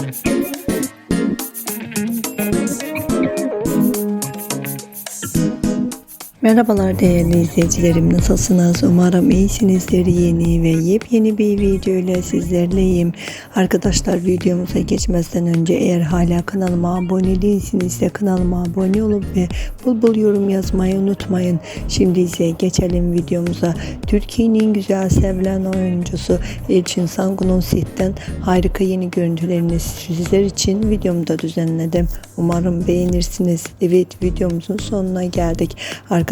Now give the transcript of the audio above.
Música Merhabalar değerli izleyicilerim nasılsınız? Umarım iyisinizdir. Yeni ve yepyeni bir video ile sizlerleyim. Arkadaşlar videomuza geçmezden önce eğer hala kanalıma abone değilsiniz de kanalıma abone olup ve bul bul yorum yazmayı unutmayın. Şimdi ise geçelim videomuza. Türkiye'nin güzel sevilen oyuncusu Elçin Sangun'un setten harika yeni görüntülerini sizler için videomda düzenledim. Umarım beğenirsiniz. Evet videomuzun sonuna geldik.